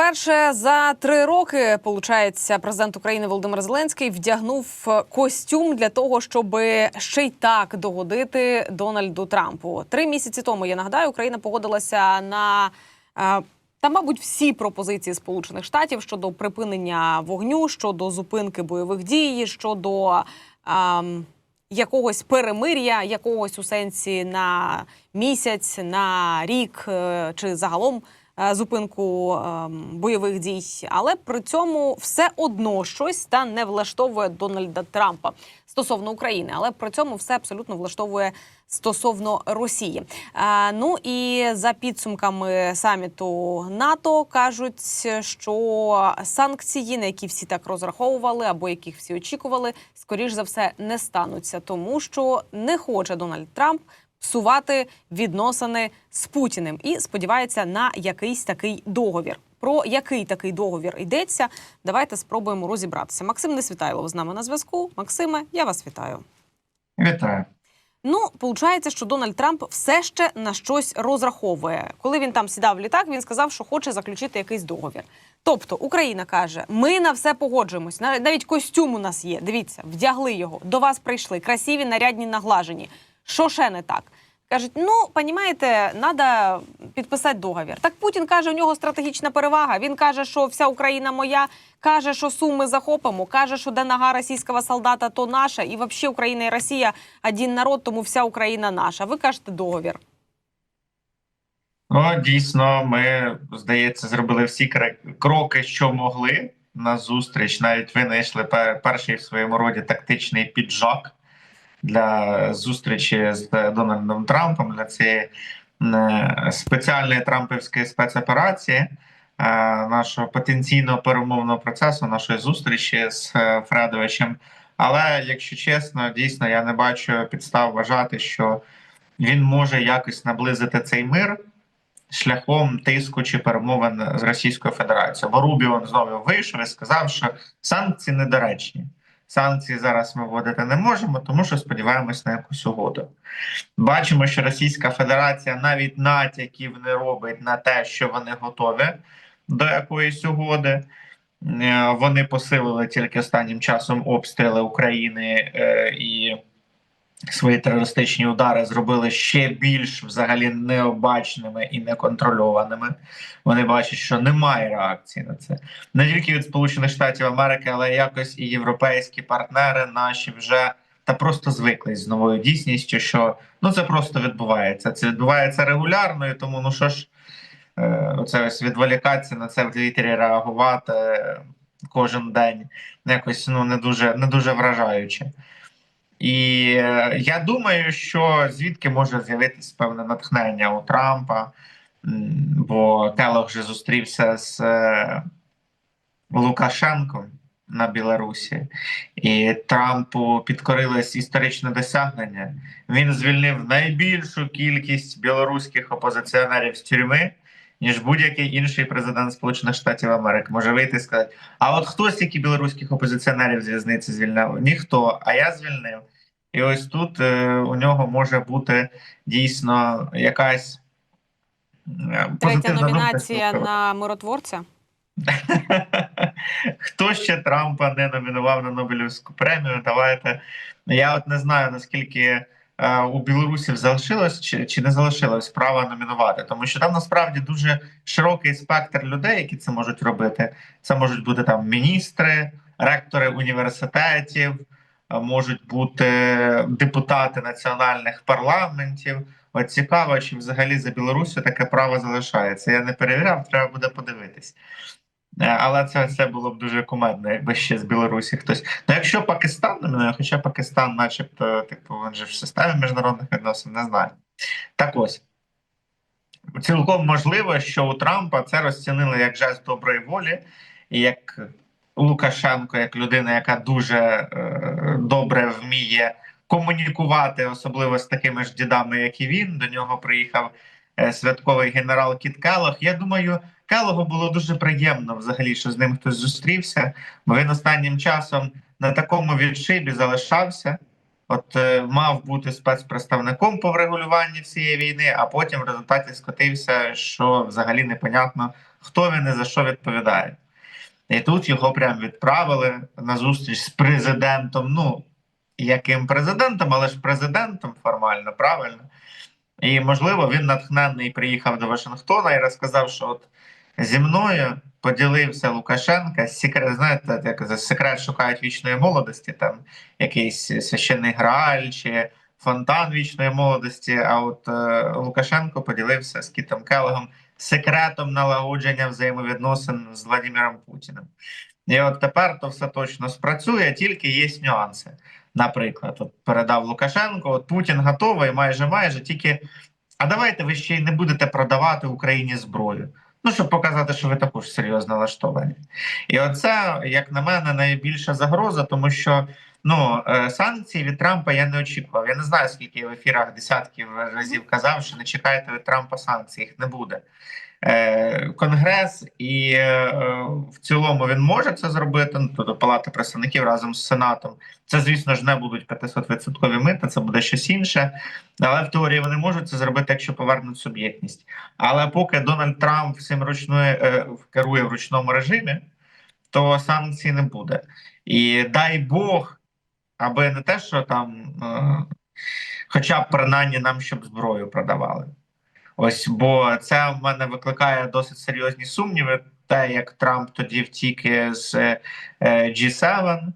Вперше за три роки, получається, президент України Володимир Зеленський вдягнув е, костюм для того, щоб ще й так догодити Дональду Трампу. Три місяці тому я нагадаю, Україна погодилася на е, та, мабуть, всі пропозиції Сполучених Штатів щодо припинення вогню, щодо зупинки бойових дій, щодо ем, якогось перемир'я, якогось у сенсі на місяць, на рік е, чи загалом зупинку ем, бойових дій. Але при цьому все одно щось та не влаштовує Дональда Трампа стосовно України. Але при цьому все абсолютно влаштовує стосовно Росії. Е, ну і за підсумками саміту НАТО кажуть, що санкції, на які всі так розраховували, або яких всі очікували, скоріш за все не стануться, тому що не хоче Дональд Трамп псувати відносини з Путіним і сподівається на якийсь такий договір. Про який такий договір йдеться? Давайте спробуємо розібратися. Максим Несвітайлов з нами на зв'язку. Максиме, я вас вітаю. Вітаю. Ну, получається, що Дональд Трамп все ще на щось розраховує. Коли він там сідав в літак, він сказав, що хоче заключити якийсь договір. Тобто Україна каже: ми на все погоджуємось. Нав- Навіть костюм у нас є. Дивіться, вдягли його. До вас прийшли красиві, нарядні, наглажені. Що ще не так? Кажуть, ну понімаєте, треба підписати договір. Так Путін каже, у нього стратегічна перевага. Він каже, що вся Україна моя, каже, що суми захопимо, каже, що де нога російського солдата, то наша, і взагалі Україна і Росія один народ, тому вся Україна наша. Ви кажете договір. Ну, дійсно, ми, здається, зробили всі кроки, що могли на зустріч. Навіть винайшли пе- перший в своєму роді тактичний піджак для зустрічі з Дональдом Трампом для цієї спеціальної трампівської спецоперації. е, Нашого потенційного перемовного процесу, нашої зустрічі з е, Фредовичем. Але якщо чесно, дійсно я не бачу підстав вважати, що він може якось наблизити цей мир шляхом тиску чи перемовин з Російською Федерацією. Бо Рубіон знову вийшов і сказав, що санкції недоречні. Санкції зараз ми вводити не можемо, тому що сподіваємось на якусь угоду. Бачимо, що Російська Федерація навіть натяків не робить на те, що вони готові до якоїсь угоди. Е, Вони посилили тільки останнім часом обстріли України е, і свої терористичні удари зробили ще більш взагалі необачними і неконтрольованими. Вони бачать, що немає реакції на це не тільки від Сполучених Штатів Америки, але якось і європейські партнери наші вже та просто звикли з новою дійсністю, що ну це просто відбувається. Це відбувається регулярно, і тому ну що ж. е, Оце ось відволікатися на це в Твіттері реагувати е, кожен день якось ну не дуже не дуже вражаюче. І е, я думаю, що звідки може з'явитися певне натхнення у Трампа, бо Келлог вже зустрівся з е, Лукашенком на Білорусі, і Трампу підкорилось історичне досягнення. Він звільнив найбільшу кількість білоруських опозиціонерів з тюрми. Ніж будь-який інший президент Сполучених Штатів Америки може вийти і сказати: а от хто стільки білоруських опозиціонерів з в'язниці звільняв? Ніхто, а я звільнив. І ось тут е, у нього може бути дійсно якась е, Третя позитивна думка номінація на миротворця. Хто ще Трампа не номінував на Нобелівську премію? Давайте. Я от не знаю наскільки е, у білорусів залишилось чи, чи не залишилось права номінувати, тому що там насправді дуже широкий спектр людей, які це можуть робити. Це можуть бути там міністри, ректори університетів, можуть бути депутати національних парламентів. От цікаво, чи взагалі за Білорусю таке право залишається. Я не перевіряв, треба буде подивитись. Е, Але це, це було б дуже кумедно, якби ще з Білорусі хтось. Ну, якщо Пакистан номінує, хоча Пакистан, начебто, типу, він же в системі міжнародних відносин, не знаю. Так ось. Цілком можливо, що у Трампа це розцінили як жест доброї волі, і як Лукашенко, як людина, яка дуже е, добре вміє комунікувати, особливо з такими ж дідами, як і він. До нього приїхав е, святковий генерал Кіт Келлог. Я думаю, Келлогу було дуже приємно взагалі, що з ним хтось зустрівся, бо він останнім часом на такому відшибі залишався. От е, мав бути спецпредставником по врегулюванні всієї війни, а потім в результаті скотився, що взагалі непонятно хто він і за що відповідає. І тут його прям відправили на зустріч з президентом. Ну, яким президентом, але ж президентом формально, правильно. І, можливо, він натхненний приїхав до Вашингтона і розказав, що от зі мною поділився Лукашенка. Секрет, знаєте, як секрет шукають вічної молодості, там якийсь священний грааль чи фонтан вічної молодості. А от е, Лукашенко поділився з Кітом Келегом секретом налагодження взаємовідносин з Владимиром Путіним. І от тепер то все точно спрацює, тільки є нюанси. Наприклад, от передав Лукашенко, от Путін готовий, майже майже тільки. А давайте ви ще й не будете продавати Україні зброю. Ну, щоб показати, що ви також серйозно налаштовані. І оце, як на мене, найбільша загроза, тому що ну, е, санкції від Трампа я не очікував. Я не знаю, скільки я в ефірах десятків разів казав, що не чекайте від Трампа санкцій, їх не буде. Е, Конгрес і е, в цілому він може це зробити. Ну, тобто Палата представників разом з Сенатом. Це, звісно ж, не будуть 500% мита, це буде щось інше. Але в теорії вони можуть це зробити, якщо повернуть суб'єктність. Але поки Дональд Трамп всім ручною керує в ручному режимі, то санкцій не буде. І дай Бог, аби не те, що там, е, хоча б принаймні нам щоб зброю продавали. Ось, бо це в мене викликає досить серйозні сумніви. Те, як Трамп тоді втік з е, G7,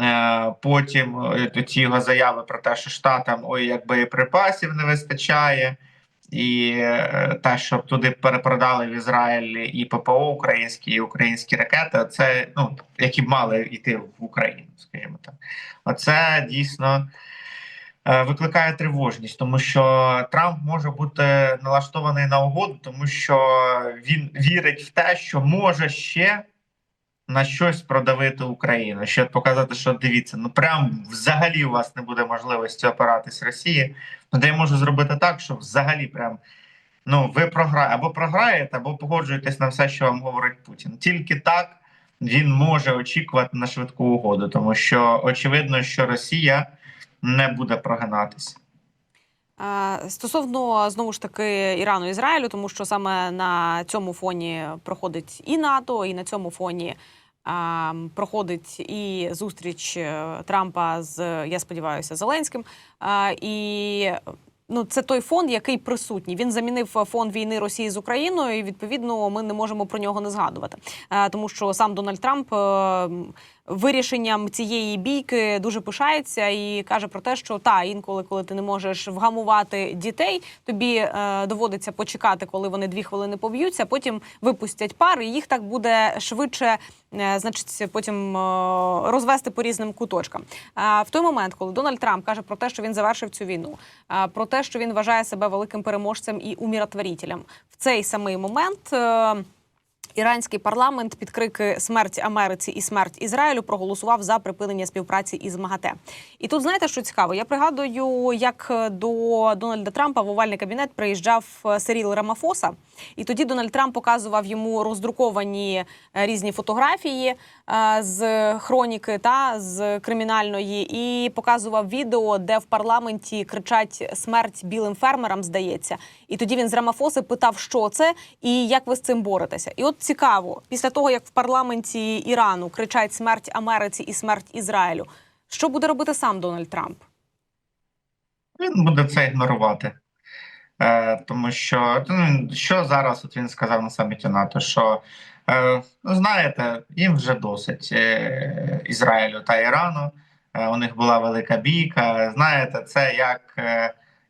е, потім е, ті його заяви про те, що штатам ой, як боєприпасів не вистачає, і е, те, щоб туди перепродали в Ізраїль і ППО українські, і українські ракети, це ну які б мали йти в Україну, скажімо так. Оце дійсно е, викликає тривожність, тому що Трамп може бути налаштований на угоду, тому що він вірить в те, що може ще на щось продавити Україну, щоб показати, що дивіться, ну прям взагалі у вас не буде можливості опиратись Росії. Ну, де я можу зробити так, щоб взагалі прям. Ну, ви програєте або програєте, або погоджуєтесь на все, що вам говорить Путін. Тільки так він може очікувати на швидку угоду, тому що очевидно, що Росія не буде прогинатися. Стосовно знову ж таки Ірану і Ізраїлю, тому що саме на цьому фоні проходить і НАТО, і на цьому фоні проходить і зустріч е, Трампа з я сподіваюся Зеленським. І ну це той фон, який присутній. Він замінив фон війни Росії з Україною. і Відповідно, ми не можемо про нього не згадувати, Е, тому що сам Дональд Трамп. Е, Вирішенням цієї бійки дуже пишається і каже про те, що та інколи, коли ти не можеш вгамувати дітей, тобі е, доводиться почекати, коли вони дві хвилини поб'ються. Потім випустять пар, і їх так буде швидше, е, значить, потім е, розвести по різним куточкам. А в той момент, коли Дональд Трамп каже про те, що він завершив цю війну, е, про те, що він вважає себе великим переможцем і умиротворителем, в цей самий момент. е, Іранський парламент під крики смерть Америці і смерть Ізраїлю проголосував за припинення співпраці із МАГАТЕ. І тут знаєте, що цікаво? Я пригадую, як до Дональда Трампа в овальний кабінет приїжджав е, Сиріл Рамафоса, і тоді Дональд Трамп показував йому роздруковані е, різні фотографії е, з хроніки та з кримінальної, і показував відео, де в парламенті кричать смерть білим фермерам. Здається, і тоді він з Рамафоси питав, що це і як ви з цим боретеся. І от цікаво, після того як в парламенті Ірану кричать смерть Америці і смерть Ізраїлю, що буде робити сам Дональд Трамп? Він буде це ігнорувати. Е, тому що ну, що зараз от він сказав на саміті НАТО, що е, ну, знаєте, їм вже досить е, Ізраїлю та Ірану. У них була велика бійка. Знаєте, це як,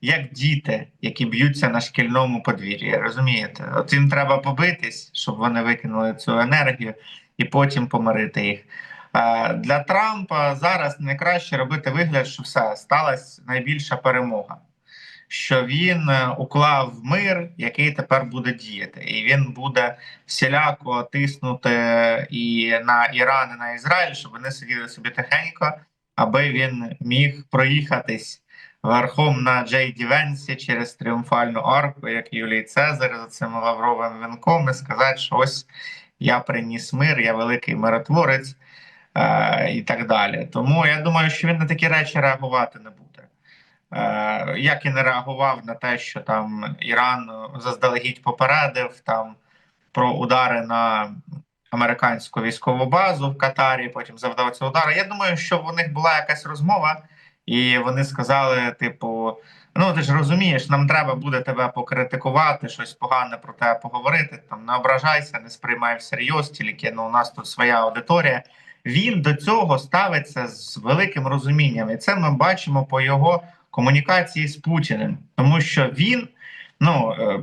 як діти, які б'ються на шкільному подвір'ї. Розумієте? От їм треба побитись, щоб вони викинули цю енергію і потім помирити їх. Для Трампа зараз найкраще робити вигляд, що все сталася найбільша перемога що він е, уклав мир, який тепер буде діяти, і він буде всіляко тиснути і на Іран, і на Ізраїль, щоб вони сиділи собі тихенько, аби він міг проїхатись верхом на Джейді Венсі через тріумфальну арку, як Юлій Цезар за цим лавровим вінком, і сказати, що ось я приніс мир, я великий миротворець. е, І так далі. Тому я думаю, що він на такі речі реагувати не буде. Е, як і не реагував на те, що там Іран заздалегідь попередив там про удари на американську військову базу в Катарі. Потім завдав ці удари. Я думаю, що в них була якась розмова, і вони сказали: типу. Ну, ти ж розумієш, нам треба буде тебе покритикувати, щось погане про тебе поговорити. Там не ображайся, не сприймай всерйоз, тільки ну у нас тут своя аудиторія. Він до цього ставиться з великим розумінням, і це ми бачимо по його комунікації з Путіним, тому що він ну е,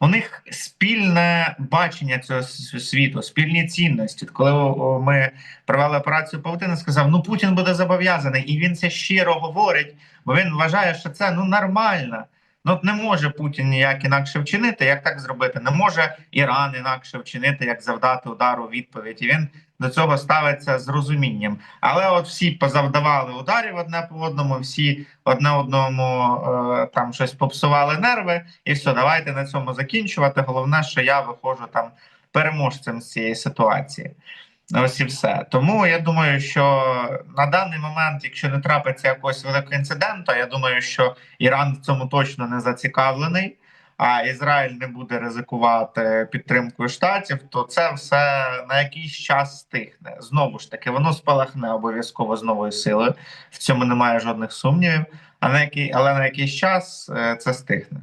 у них спільне бачення цього світу, спільні цінності. Коли ми провели операцію Павутина, сказав: ну Путін буде зобов'язаний, і він це щиро говорить, бо він вважає, що це ну нормально. Ну не може Путін ніяк інакше вчинити, як так зробити. Не може Іран інакше вчинити, як завдати удару відповідь. І він до цього ставиться з розумінням. Але от всі позавдавали ударів одне по одному, всі одне одному е, там щось попсували нерви, і все, давайте на цьому закінчувати. Головне, що я виходжу там переможцем з цієї ситуації. Ось і все. Тому я думаю, що на даний момент, якщо не трапиться якогось великого інциденту, я думаю, що Іран в цьому точно не зацікавлений, а Ізраїль не буде ризикувати підтримкою штатів, то це все на якийсь час стихне. Знову ж таки, воно спалахне обов'язково з новою силою. В цьому немає жодних сумнівів. А на який, але на якийсь час е, це стихне.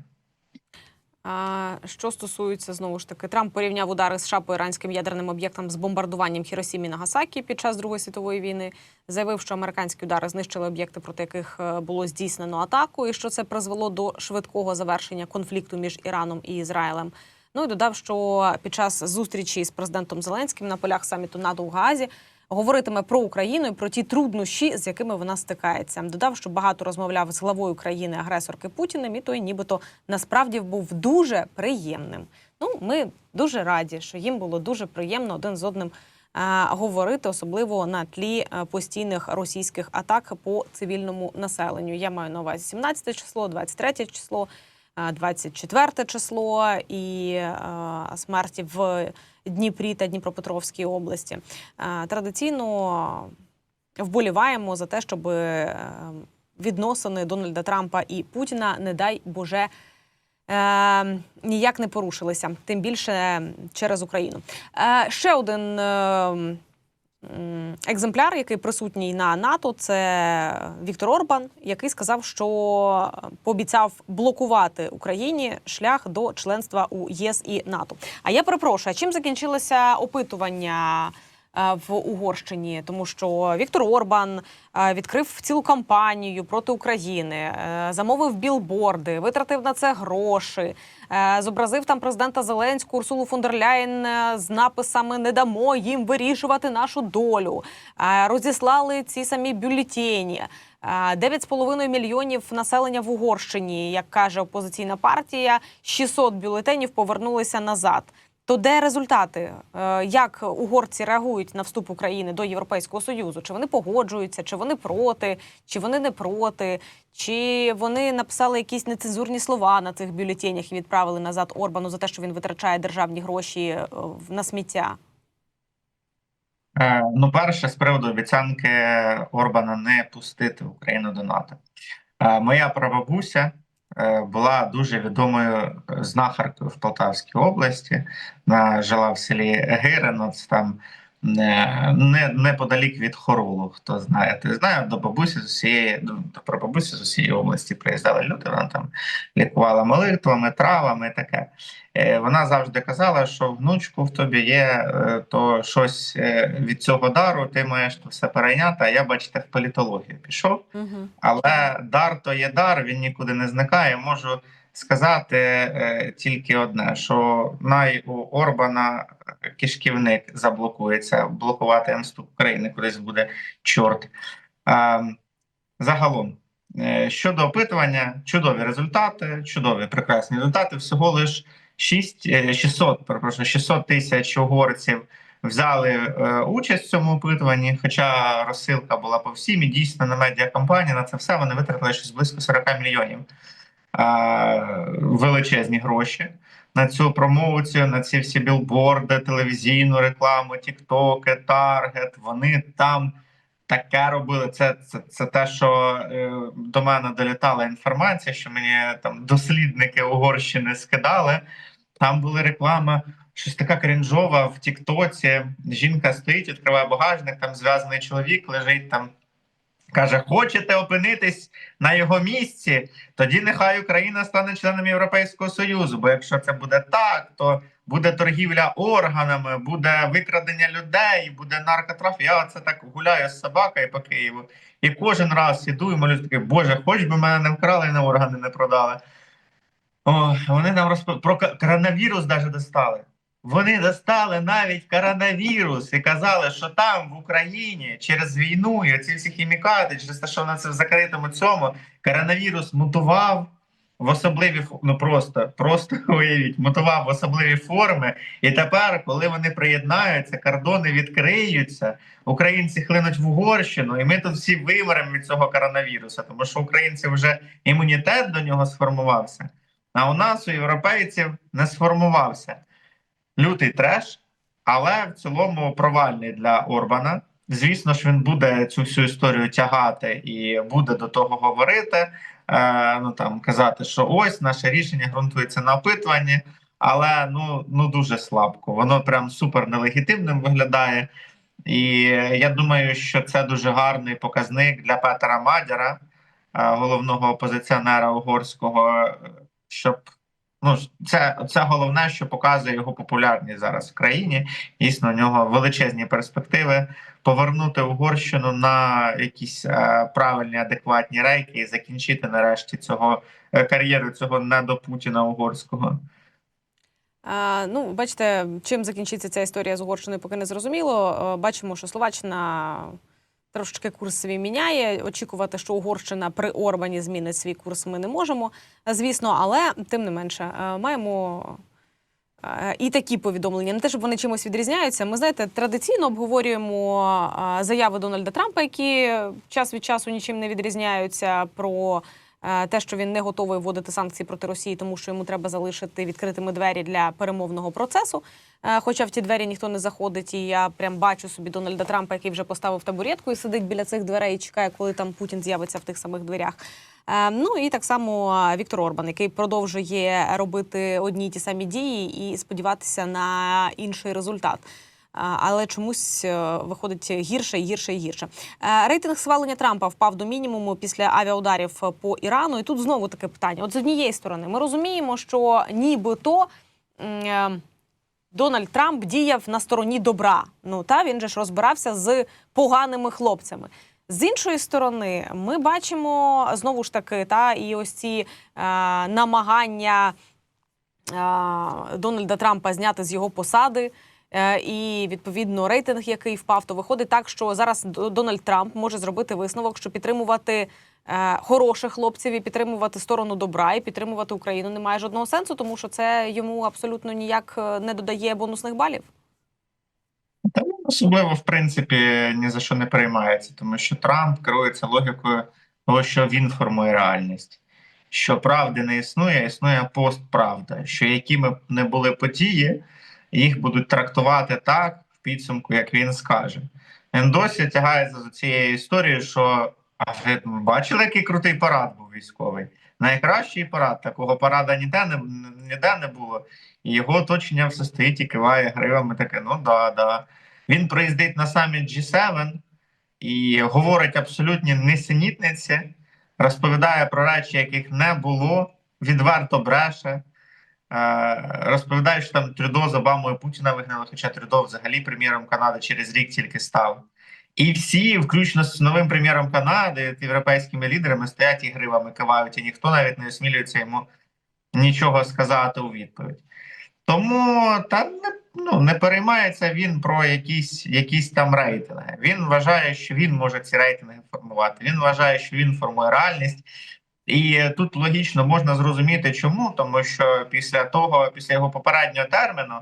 Що стосується знову ж таки, Трамп порівняв удари США по іранським ядерним об'єктам з бомбардуванням Хіросімі Нагасакі під час Другої світової війни. Заявив, що американські удари знищили об'єкти, проти яких е, було здійснено атаку, і що це призвело до швидкого завершення конфлікту між Іраном і Ізраїлем. Ну і додав, що під час зустрічі з президентом Зеленським на полях саміту НАТО у Гаазі говоритиме про Україну і про ті труднощі, з якими вона стикається. Додав, що багато розмовляв з главою країни агресорки Путіним, і той, нібито насправді був дуже приємним. Ну, ми дуже раді, що їм було дуже приємно один з одним. е, Говорити особливо на тлі е, постійних російських атак по цивільному населенню. Я маю на увазі 17 число, 23 число, е, 24 число і е, смерті в Дніпрі та Дніпропетровській області. Е, Традиційно вболіваємо за те, щоб е, відносини Дональда Трампа і Путіна, не дай Боже, е, ніяк не порушилися, тим більше через Україну. Е, ще один. е, Екземпляр, який присутній на НАТО, це Віктор Орбан, який сказав, що пообіцяв блокувати Україні шлях до членства у ЄС і НАТО. А я перепрошую, а чим закінчилося опитування в Угорщині? Тому що Віктор Орбан е, відкрив цілу кампанію проти України, е, замовив білборди, витратив на це гроші, е, зобразив там президента Зеленського Урсулу фон е, з написами Не дамо їм вирішувати нашу долю. Е, Розіслали ці самі бюлетені. Е, 9,5 мільйонів населення в Угорщині, як каже опозиційна партія, 600 бюлетенів повернулися назад. То де результати? Е, Як угорці реагують на вступ України до Європейського союзу? Чи вони погоджуються, чи вони проти, чи вони не проти, чи вони написали якісь нецензурні слова на цих бюлетенях і відправили назад Орбану за те, що він витрачає державні гроші е, на сміття? Е, Ну, перше, з приводу обіцянки Орбана не пустити Україну до НАТО. Моя прабабуся була дуже відомою знахаркою в Полтавській області. Вона жила в селі Гирино, це там е, не, неподалік від Хоролу. Хто знає, ти знає, до бабусі з усієї до до прабабусі з усієї області приїздали люди. Вона там лікувала молитвами, травами і таке. Е, Вона завжди казала, що внучку в тобі є е, то щось е, від цього дару, ти маєш то все перейняти. А я, бачите, в політологію пішов. Угу. Але дар то є дар, він нікуди не зникає. Можу сказати е, тільки одне: що най у Орбана кишківник заблокується, блокувати вступ України кудись буде чорт. Загалом, е, щодо опитування, чудові результати, чудові прекрасні результати. Всього лиш 6, е, 600, перепрошую, 600 тисяч угорців взяли е, участь в цьому опитуванні, хоча розсилка була по всім, і дійсно на медіакомпанії на це все вони витратили щось близько 40 мільйонів. Е, величезні гроші на цю промоцію, на ці всі білборди, телевізійну рекламу, тіктоки, таргет. Вони там таке робили. Це, це, це те, що е, до мене долітала інформація, що мені там дослідники Угорщини скидали. Там була реклама, щось така крінжова в Тіктоці. Жінка стоїть, відкриває багажник, там зв'язаний чоловік лежить там. Каже, хочете опинитись на його місці, тоді нехай Україна стане членом Європейського Союзу. Бо якщо це буде так, то буде торгівля органами, буде викрадення людей, буде наркотрафік. Я оце так гуляю з собакою по Києву, і кожен раз іду і молюсь такий, Боже, хоч би мене не вкрали і на органи не продали. О, вони нам розп... про коронавірус навіть достали. Вони достали навіть коронавірус і казали, що там в Україні через війну і ці всі хімікати, через те, що на це в закритому цьому коронавірус мутував в особливі ну просто, просто уявіть, мутував в особливі форми. І тепер, коли вони приєднаються, кордони відкриються, українці хлинуть в Угорщину, і ми тут всі вимремо від цього коронавіруса, тому що українці вже імунітет до нього сформувався. А у нас, у європейців, не сформувався лютий треш, але в цілому провальний для Орбана. Звісно ж, він буде цю всю історію тягати і буде до того говорити. Е, ну там казати, що ось наше рішення ґрунтується на опитуванні, але ну, ну дуже слабко. Воно прям супер нелегітимним виглядає. І я думаю, що це дуже гарний показник для Петера Мадяра, е, головного опозиціонера угорського, е, щоб ну це, це головне, що показує його популярність зараз в країні. Дійсно, у нього величезні перспективи повернути Угорщину на якісь е, правильні, адекватні рейки і закінчити нарешті цього е, кар'єру цього не до Путіна угорського. Е, ну, бачите, чим закінчиться ця історія з Угорщиною, поки не зрозуміло. Е, бачимо, що Словаччина трошечки курс свій міняє. Очікувати, що Угорщина при Орбані змінить свій курс, ми не можемо, е, звісно, але тим не менше е, маємо. е, І такі повідомлення, не те, щоб вони чимось відрізняються. Ми знаєте, традиційно обговорюємо заяви Дональда Трампа, які час від часу нічим не відрізняються про те, що він не готовий вводити санкції проти Росії, тому що йому треба залишити відкритими двері для перемовного процесу. Е, Хоча в ті двері ніхто не заходить, і я прям бачу собі Дональда Трампа, який вже поставив табуретку і сидить біля цих дверей, і чекає, коли там Путін з'явиться в тих самих дверях. Е, Ну і так само е, Віктор Орбан, який продовжує робити одні й ті самі дії і сподіватися на інший результат. Але чомусь е, виходить гірше гірше і гірше. Е, Рейтинг схвалення Трампа впав до мінімуму після авіаударів по Ірану. І тут знову таке питання: от з однієї сторони, ми розуміємо, що нібито е, Дональд Трамп діяв на стороні добра. Ну та він же ж розбирався з поганими хлопцями. З іншої сторони, ми бачимо знову ж таки, та і ось ці е, намагання е, Дональда Трампа зняти з його посади. Е, І відповідно рейтинг, який впав, то виходить так, що зараз Дональд Трамп може зробити висновок, що підтримувати е, хороших хлопців і підтримувати сторону добра і підтримувати Україну немає жодного сенсу, тому що це йому абсолютно ніяк е, не додає бонусних балів. Та особливо, в принципі, ні за що не переймається, тому що Трамп керується логікою того, що він формує реальність. Що правди не існує, існує постправда. Що які ми б не були події, їх будуть трактувати так в підсумку, як він скаже. Він досі тягається за цією історією, що а ви бачили, який крутий парад був військовий? Найкращий парад, такого парада ніде не ніде не було. І його оточення все стоїть і киває гривами. Таке, ну да, да. Він приїздить на саміт G7 і говорить абсолютні несенітниці, розповідає про речі, яких не було, відверто бреше. Е, Розповідає, що там Трюдо з Обамою Путіна вигнали, хоча Трюдо взагалі прем'єром Канади через рік тільки став. І всі, включно з новим прем'єром Канади, європейськими лідерами, стоять і гривами кивають, і ніхто навіть не осмілюється йому нічого сказати у відповідь. Тому та не, ну, не переймається він про якісь, якісь там рейтинги. Він вважає, що він може ці рейтинги формувати. Він вважає, що він формує реальність. І тут логічно можна зрозуміти, чому, тому що після того, після його попереднього терміну,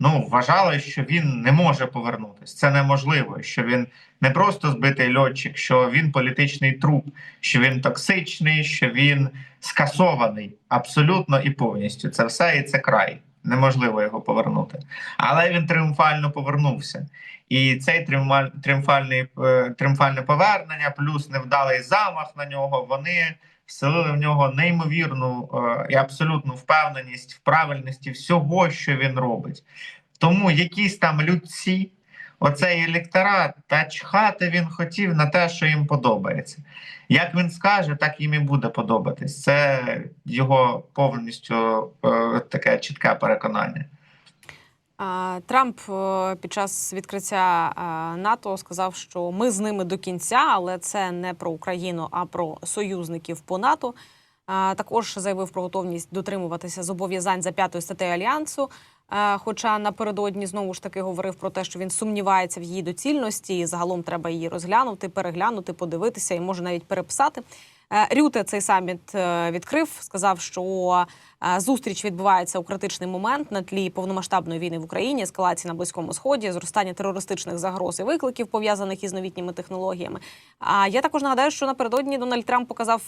ну вважали, що він не може повернутися. Це неможливо. Що він не просто збитий льотчик, що він політичний труп, що він токсичний, що він скасований абсолютно і повністю. Це все і це край. Неможливо його повернути. Але він тріумфально повернувся. І цей тріумфаль, тріумфальний, е, тріумфальне повернення, плюс невдалий замах на нього, вони вселили в нього неймовірну е, і абсолютну впевненість в правильності всього, що він робить. Тому якісь там людці, оцей електорат, та чхати він хотів на те, що їм подобається. Як він скаже, так їм і буде подобатись. Це його повністю е, таке чітке переконання. Трамп е, під час відкриття е, НАТО сказав, що ми з ними до кінця, але це не про Україну, а про союзників по НАТО. Також заявив про готовність дотримуватися зобов'язань за п'ятою статтею альянсу. Хоча напередодні знову ж таки говорив про те, що він сумнівається в її доцільності, і загалом треба її розглянути, переглянути, подивитися і може навіть переписати. Е, Рюте цей саміт е, відкрив, сказав, що е, зустріч відбувається у критичний момент на тлі повномасштабної війни в Україні, ескалації на близькому сході, зростання терористичних загроз і викликів пов'язаних із новітніми технологіями. А я також нагадаю, що напередодні Дональд Трамп показав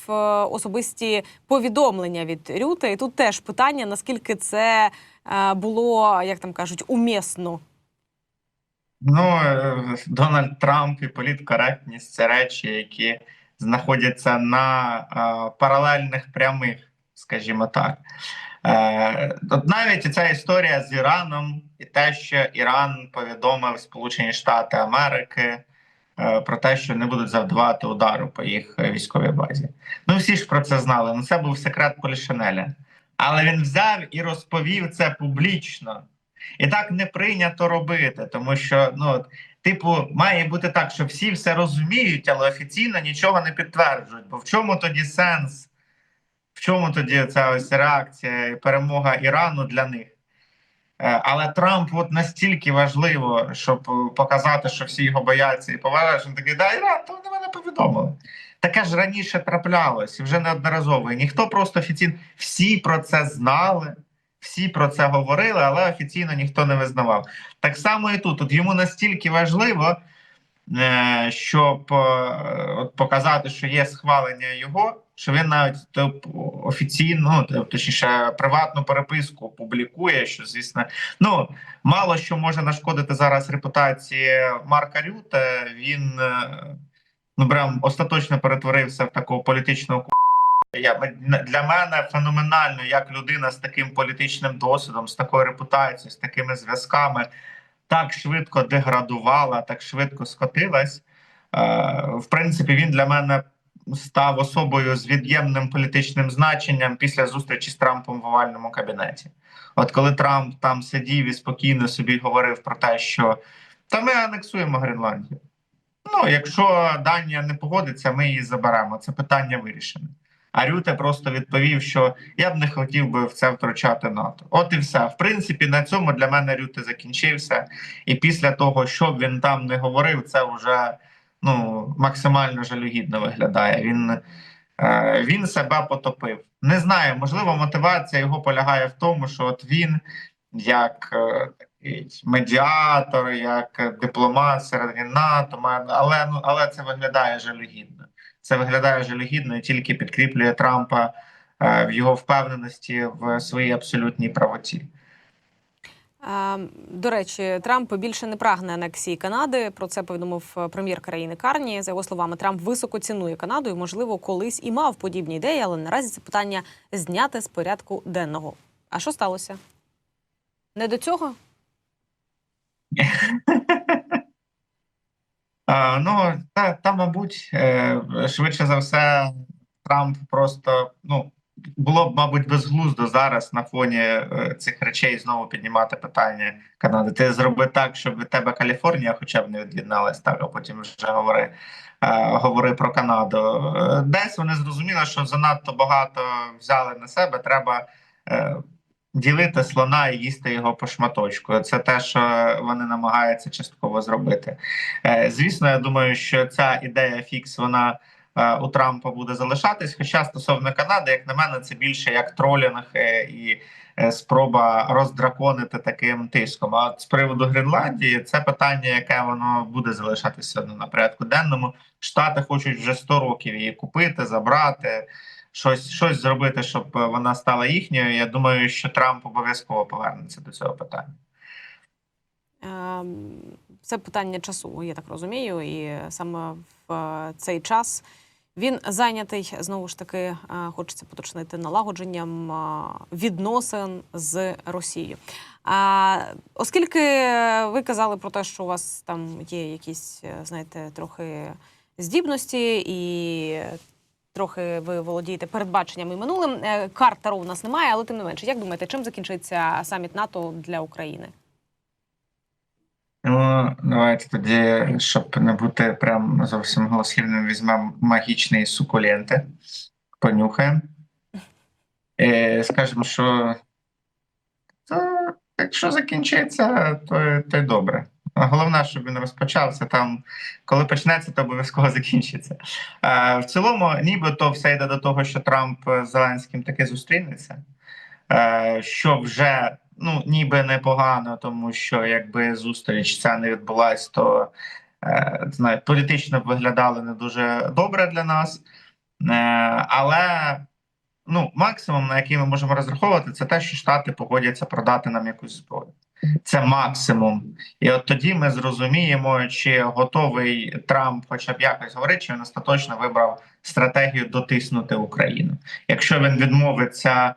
особисті повідомлення від Рюте. І тут теж питання: наскільки це було, як там кажуть, умісно. Ну, Дональд Трамп і політкоректність це речі, які знаходяться на е, паралельних прямих, скажімо так. Е, от навіть ця історія з Іраном, і те, що Іран повідомив Сполучені Штати Америки е, про те, що не будуть завдавати удару по їх військовій базі. Ну, всі ж про це знали. Ну, це був секрет Полішинеля. Але він взяв і розповів це публічно. І так не прийнято робити, тому що ну типу має бути так, що всі все розуміють, але офіційно нічого не підтверджують. Бо в чому тоді сенс? В чому тоді ця ось реакція і перемога Ірану для них? Е, Але Трамп от настільки важливо, щоб показати, що всі його бояться і поважають, він такий, да, Іран, то вони мене повідомили. Таке ж раніше траплялось вже неодноразово. І ніхто просто офіційно всі про це знали. Всі про це говорили, але офіційно ніхто не визнавав. Так само і тут. От йому настільки важливо, е, щоб е, от показати, що є схвалення його, що він навіть топ, офіційно, ну, точніше, приватну переписку публікує, що, звісно, ну мало що може нашкодити зараз репутації Марка Рюте. Він е, ну прям остаточно перетворився в такого політичного я для мене феноменально, як людина з таким політичним досвідом, з такою репутацією, з такими зв'язками так швидко деградувала, так швидко скотилась. Е, В принципі, він для мене став особою з від'ємним політичним значенням після зустрічі з Трампом в овальному кабінеті. От коли Трамп там сидів і спокійно собі говорив про те, що та ми анексуємо Гренландію. Ну, якщо Данія не погодиться, ми її заберемо. Це питання вирішене. А Рюте просто відповів, що я б не хотів би в це втручати НАТО. От і все. В принципі, на цьому для мене Рюте закінчився. І після того, що б він там не говорив, це вже ну максимально жалюгідно виглядає. Він, е, він себе потопив. Не знаю, можливо, мотивація його полягає в тому, що от він як е, медіатор, як дипломат всередині НАТО, але ну але це виглядає жалюгідно. Це виглядає жалюгідно і тільки підкріплює Трампа е, в його впевненості в своїй абсолютній правоті. До речі, Трамп більше не прагне анексії Канади. Про це повідомив е, прем'єр країни Карні. За його словами, Трамп високо цінує Канаду і, можливо, колись і мав подібні ідеї, але наразі це питання зняти з порядку денного. А що сталося? Не до цього? Е, Ну, та, та, мабуть, е, швидше за все, Трамп просто ну було б, мабуть, безглуздо зараз на фоні е, цих речей знову піднімати питання Канади. Ти зроби так, щоб від тебе Каліфорнія хоча б не від'єдналась, так, а потім вже говори, говори про Канаду. Десь вони зрозуміли, що занадто багато взяли на себе. Треба. Ділити слона і їсти його по шматочку. Це те, що вони намагаються частково зробити. Е, Звісно, я думаю, що ця ідея фікс вона е, у Трампа буде залишатись. Хоча стосовно Канади, як на мене, це більше як тролінг е, і спроба роздраконити таким тиском. А от з приводу Гренландії це питання, яке воно буде залишатися на порядку денному. Штати хочуть вже 100 років її купити, забрати. Щось щось зробити, щоб вона стала їхньою. Я думаю, що Трамп обов'язково повернеться до цього питання. Ем, Це питання часу, я так розумію. І саме в е, цей час Він зайнятий знову ж таки, е, хочеться поточнити налагодженням е, відносин з Росією. А оскільки ви казали про те, що у вас там є якісь, е, знаєте, трохи здібності і трохи ви володієте передбаченням і минулим. Карт Таро у нас немає, але тим не менше, як думаєте, чим закінчиться саміт НАТО для України? Ну, давайте тоді, щоб не бути прям зовсім голослівним, візьмемо магічні сукуленти, понюхаємо. І скажемо, що то, якщо закінчиться, то, то й добре. А Головне, щоб він розпочався там. Коли почнеться, то обов'язково закінчиться. Е, в цілому, нібито все йде до того, що Трамп з Зеленським таки зустрінеться. Е, що вже ну ніби непогано, тому що якби зустріч ця не відбулась, то е, знаю, політично б виглядало не дуже добре для нас. Е, але ну, максимум, на який ми можемо розраховувати, це те, що Штати погодяться продати нам якусь зброю. Це максимум. І от тоді ми зрозуміємо, чи готовий Трамп, хоча б якось говорити, чи він остаточно вибрав стратегію дотиснути Україну. Якщо він відмовиться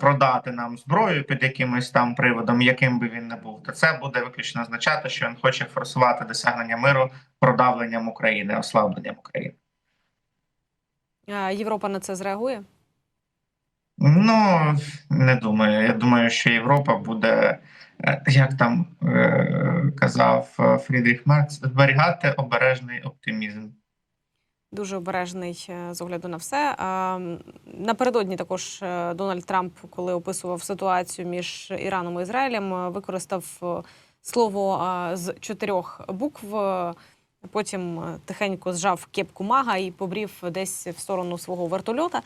продати нам зброю під якимось там приводом, яким би він не був, то це буде виключно означати, що він хоче форсувати досягнення миру продавленням України, ослабленням України. Е, Європа на це зреагує? Ну не думаю. Я думаю, що Європа буде, е, як там е, казав е, Фрідріх Маркс, зберігати обережний оптимізм. Дуже обережний е, з огляду на все. Напередодні також е, Дональд Трамп, коли описував ситуацію між Іраном і Ізраїлем, е, використав слово з чотирьох букв. Потім тихенько зжав кепку мага і побрів десь в сторону свого вертольота.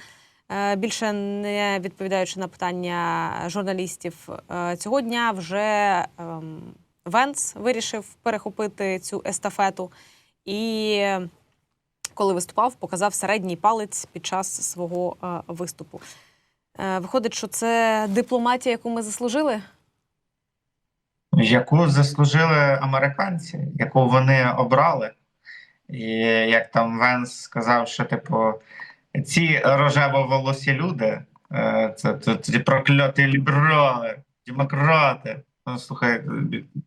Більше не відповідаючи на питання журналістів цього дня, вже ем, Венц вирішив перехопити цю естафету. І коли виступав, показав середній палець під час свого е, виступу. Е, виходить, що це дипломатія, яку ми заслужили. яку заслужили американці, яку вони обрали. І як там Венс сказав, що типу ці рожево-волосі люди, е, це, ці прокляті ліберали, демократи. Ну, слухай,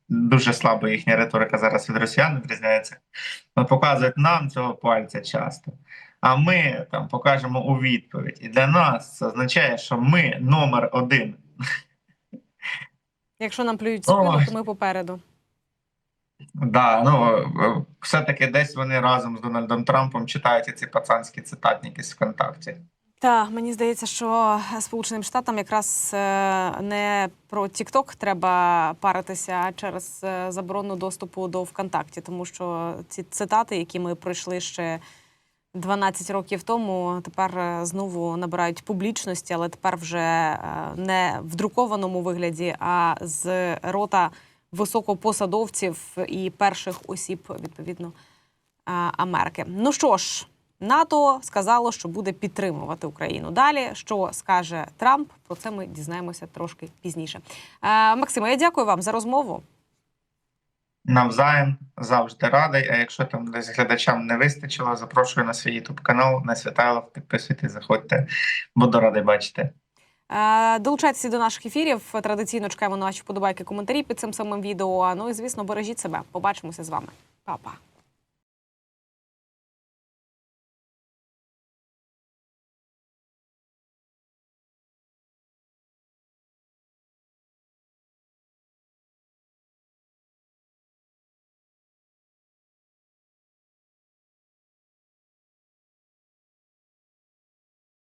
дуже слабо їхня риторика зараз від росіян відрізняється. Показують нам цього пальця часто. А ми там покажемо у відповідь. І для нас це означає, що ми номер один. Якщо нам плюють спину, то ми попереду. Да, ну е, все-таки десь вони разом з Дональдом Трампом читають ці пацанські цитатники з ВКонтакті. Та мені здається, що Сполученим Штатам якраз е, не про TikTok треба паритися а через е, заборону доступу до ВКонтакті, тому що ці цитати, які ми пройшли ще 12 років тому, тепер е, знову набирають публічності, але тепер вже не в друкованому вигляді, а з рота високопосадовців і перших осіб відповідно Америки. Ну що ж. НАТО сказало, що буде підтримувати Україну. Далі що скаже Трамп? Про це ми дізнаємося трошки пізніше. Е, Максиме, я дякую вам за розмову. Навзаєм завжди радий. А якщо там десь глядачам не вистачило, запрошую на свій ютуб канал на Святайлов. Підписуйтесь, заходьте. Буду радий бачити. Е, Долучайтеся до наших ефірів. Традиційно чекаємо на ваші вподобайки, коментарі під цим самим відео. Ну і звісно, бережіть себе. Побачимося з вами. Па-па.